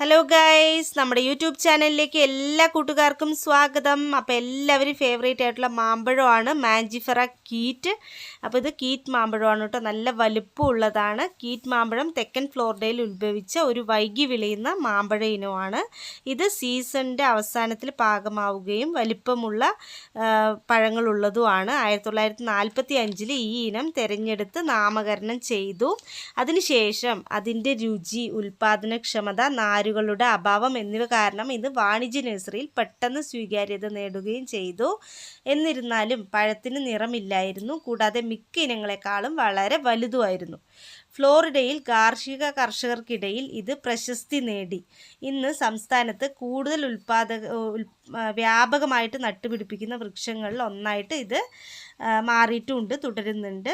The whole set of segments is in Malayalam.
ഹലോ ഗൈസ് നമ്മുടെ യൂട്യൂബ് ചാനലിലേക്ക് എല്ലാ കൂട്ടുകാർക്കും സ്വാഗതം. അപ്പോൾ എല്ലാവരും ഫേവറേറ്റ് ആയിട്ടുള്ള മാമ്പഴമാണ് മാഞ്ചിഫറ കീറ്റ്. അപ്പോൾ ഇത് കീറ്റ് മാമ്പഴമാണ് കേട്ടോ. നല്ല വലുപ്പമുള്ളതാണ്. കീറ്റ് മാമ്പഴം തെക്കൻ ഫ്ലോറിഡയിൽ ഉത്ഭവിച്ച ഒരു വൈകി വിളയുന്ന മാമ്പഴ ഇനമാണ്. ഇത് സീസണിന്റെ അവസാനത്തിൽ പാകമാവുകയും വലിപ്പമുള്ള പഴങ്ങളുള്ളതുമാണ്. ആയിരത്തി തൊള്ളായിരത്തി നാൽപ്പത്തി അഞ്ചിൽ ഈ ഇനം തിരഞ്ഞെടുത്ത് നാമകരണം ചെയ്തു. അതിനുശേഷം അതിന്റെ രുചി ഉൽപാദനക്ഷമത നാരുകളുടെ അഭാവം എന്നിവ കാരണം ഇത് വാണിജ്യ നഴ്സറിയിൽ പെട്ടെന്ന് സ്വീകാര്യത നേടുകയും ചെയ്തു. എന്നിരുന്നാലും പഴത്തിന് നിറമില്ലായിരുന്നു. കൂടാതെ മിക്ക ഇനങ്ങളെക്കാളും വളരെ വലുതുമായിരുന്നു. ഫ്ലോറിഡയിൽ കാർഷിക കർഷകർക്കിടയിൽ ഇത് പ്രശസ്തി നേടി. ഇന്ന് സംസ്ഥാനത്ത് കൂടുതൽ ഉൽപാദക ഉൽ ആ, വ്യാപകമായിട്ട് നട്ടുപിടിപ്പിക്കുന്ന വൃക്ഷങ്ങളിൽ ഒന്നായിട്ട് ഇത് മാറിയിട്ടുമുണ്ട് തുടരുന്നുണ്ട്.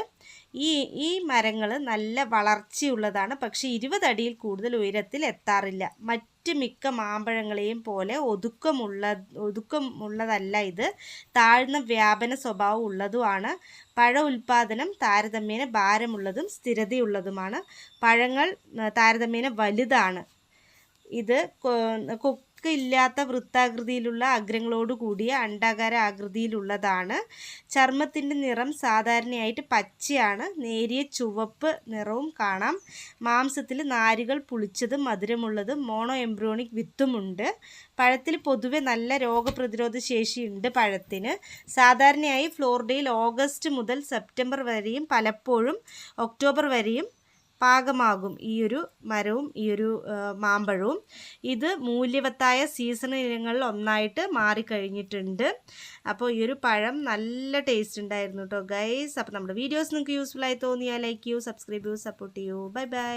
ഈ ഈ മരങ്ങൾ നല്ല വളർച്ചയുള്ളതാണ്. പക്ഷേ ഇരുപതടിയിൽ കൂടുതൽ ഉയരത്തിൽ എത്താറില്ല. മറ്റ് മിക്ക മാമ്പഴങ്ങളെയും പോലെ ഒതുക്കമുള്ള ഒതുക്കമുള്ളതല്ല ഇത്. താഴ്ന്ന വ്യാപന സ്വഭാവം ഉള്ളതുമാണ്. പഴ ഉൽപാദനം താരതമ്യേന ഭാരമുള്ളതും സ്ഥിരതയുള്ളതുമാണ്. പഴങ്ങൾ താരതമ്യേന വലുതാണ്. ഇത് ഇല്ലാത്ത വൃത്താകൃതിയിലുള്ള അഗ്രങ്ങളോട് കൂടിയ ആകൃതിയിലുള്ളതാണ്. ചർമ്മത്തിന്റെ നിറം സാധാരണയായിട്ട് പച്ചയാണ്. നേരിയ ചുവപ്പ് നിറവും കാണാം. മാംസത്തിൽ നാരുകൾ പുളിച്ചത് മധുരമുള്ളത് മോണോ എംബ്രോണിക് വിത്തുമുണ്ട്. പഴത്തിൽ പൊതുവെ നല്ല രോഗപ്രതിരോധ ശേഷിയുണ്ട് പഴത്തിന്. സാധാരണയായി ഫ്ലോറിഡയിൽ ഓഗസ്റ്റ് മുതൽ സെപ്റ്റംബർ വരെയും പലപ്പോഴും ഒക്ടോബർ വരെയും പാകമാകും ഈ ഒരു മരവും ഈ ഒരു മാമ്പഴവും. ഇത് മൂല്യവത്തായ സീസൺ ഇനങ്ങളിൽ ഒന്നായിട്ട് മാറിക്കഴിഞ്ഞിട്ടുണ്ട്. അപ്പോൾ ഈ ഒരു പഴം നല്ല ടേസ്റ്റ് ഉണ്ടായിരുന്നു കേട്ടോ ഗൈസ് അപ്പോൾ നമ്മുടെ വീഡിയോസ് നിങ്ങൾക്ക് യൂസ്ഫുൾ ആയി തോന്നിയാൽ ലൈക്ക് ചെയ്യൂ സബ്സ്ക്രൈബ് ചെയ്യൂ സപ്പോർട്ട് ചെയ്യൂ. Bye bye